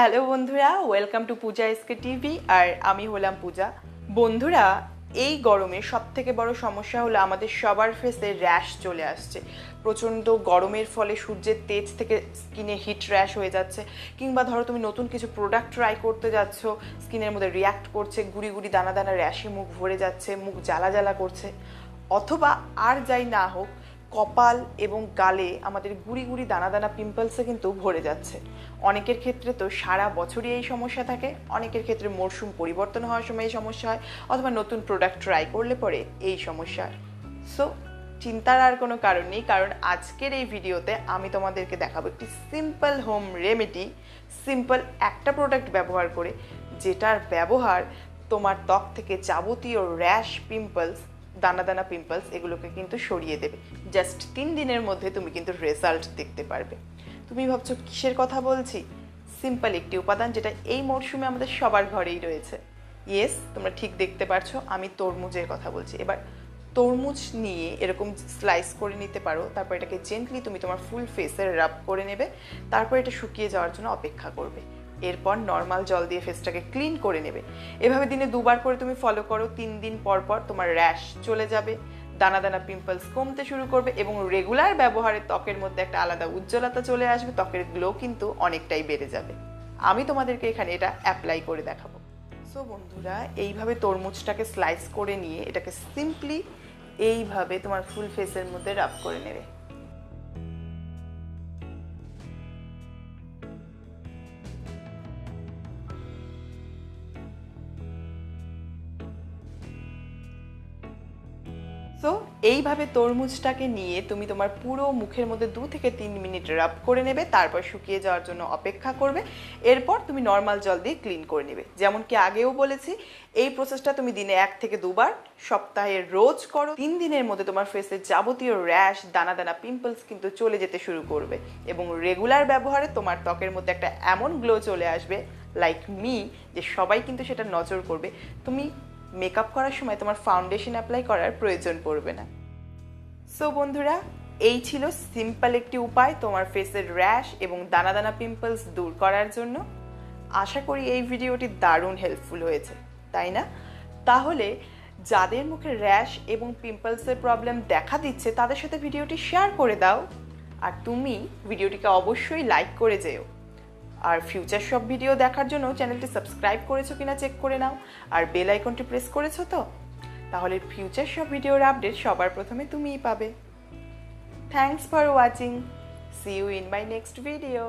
Hello বন্ধুরা, welcome to Puja SK TV আর আমি হলাম পূজা। বন্ধুরা, এই গরমে সব থেকে বড় সমস্যা হলো আমাদের সবার ফেসে র্যাশ চলে আসছে। প্রচণ্ড গরমের ফলে সূর্যের তেজ থেকে স্কিনে হিট র্যাশ হয়ে যাচ্ছে। কিংবা ধরো তুমি নতুন কিছু প্রোডাক্ট ট্রাই করতে যাচ্ছ স্কিনের মধ্যে রিয়াক্ট করছে, গুড়ি গুড়ি দানা দানা র্যাশে মুখ ভরে যাচ্ছে, মুখ জ্বালা জ্বালা করছে। অথবা আর যাই না হোক কপাল এবং গালে আমাদের গুড়ি গুড়ি দানা দানা পিম্পলসে কিন্তু ভরে যাচ্ছে। অনেকের ক্ষেত্রে তো সারা বছরই এই সমস্যা থাকে, অনেকের ক্ষেত্রে মরশুম পরিবর্তন হওয়ার সময় এই সমস্যা হয়, অথবা নতুন প্রোডাক্ট ট্রাই করলে পরে এই সমস্যা সো চিন্তার আর কোনো কারণ নেই, কারণ আজকের এই ভিডিওতে আমি তোমাদেরকে দেখাবো একটি সিম্পল হোম রেমেডি সিম্পল একটা প্রোডাক্ট ব্যবহার করে, যেটার ব্যবহার তোমার ত্বক থেকে যাবতীয় র্যাশ পিম্পলস দানা দানা পিম্পলস এগুলোকে কিন্তু সরিয়ে দেবে। জাস্ট তিন দিনের মধ্যে তুমি কিন্তু রেজাল্ট দেখতে পারবে। তুমি ভাবছ, কিসের কথা বলছি? সিম্পল একটি উপাদান যেটা এই মরশুমে আমাদের সবার ঘরেই রয়েছে। ইয়েস তোমরা ঠিক দেখতে পারছ, আমি তরমুজের কথা বলছি। এবার তরমুজ নিয়ে এরকম স্লাইস করে নিতে পারো, তারপর এটাকে জেন্টলি তুমি তোমার ফুল ফেসে রাব করে নেবে, তারপর এটা শুকিয়ে যাওয়ার জন্য অপেক্ষা করবে। এরপর নর্মাল জল দিয়ে ফেসটাকে ক্লিন করে নেবে। এভাবে দিনে দুবার করে তুমি ফলো করো, তিন দিন পর পর তোমার র্যাশ চলে যাবে। দানা দানা পিম্পলস কমতে শুরু করবে এবং রেগুলার ব্যবহারে ত্বকের মধ্যে একটা আলাদা উজ্জ্বলতা চলে আসবে, ত্বকের গ্লো কিন্তু অনেকটাই বেড়ে যাবে। আমি তোমাদেরকে এখানে এটা অ্যাপ্লাই করে দেখাবো। সো বন্ধুরা, এইভাবে তরমুজটাকে স্লাইস করে নিয়ে এটাকে সিম্পলি এইভাবে তোমার ফুল ফেসের মধ্যে রাফ করে নেবে। সো এইভাবে তরমুজটাকে নিয়ে তুমি তোমার পুরো মুখের মধ্যে দু থেকে তিন মিনিট রাব করে নেবে, তারপর শুকিয়ে যাওয়ার জন্য অপেক্ষা করবে। এরপর তুমি নর্মাল জল দিয়ে ক্লিন করে নেবে। যেমন কি আগেও বলেছি, এই প্রসেসটা তুমি দিনে এক থেকে দুবার সপ্তাহে রোজ করো। তিন দিনের মধ্যে তোমার ফেসে যাবতীয় র্যাশ দানা দানা পিম্পলস কিন্তু চলে যেতে শুরু করবে। এবং রেগুলার ব্যবহারে তোমার ত্বকের মধ্যে একটা এমন গ্লো চলে আসবে লাইক মি যে সবাই কিন্তু সেটা নজর করবে। তুমি মেকআপ করার সময় তোমার ফাউন্ডেশন অ্যাপ্লাই করার প্রয়োজন পড়বে না। সো বন্ধুরা, এই ছিল সিম্পল একটি উপায় তোমার ফেসের র্যাশ এবং দানা দানা পিম্পলস দূর করার জন্য। আশা করি এই ভিডিওটি দারুণ হেল্পফুল হয়েছে, তাই না? তাহলে, যাদের মুখে র্যাশ এবং পিম্পলসের প্রবলেম দেখা দিচ্ছে, তাদের সাথে ভিডিওটি শেয়ার করে দাও। আর তুমি ভিডিওটিকে অবশ্যই লাইক করে যেও। আর ফিউচার সব ভিডিও দেখার জন্য চ্যানেলটি সাবস্ক্রাইব করেছ কিনা চেক করে নাও। আর বেল আইকনটি প্রেস করেছ তো? তাহলে ফিউচার সব ভিডিওর আপডেট সবার প্রথমে তুমিই পাবে। Thanks for watching see you in my next video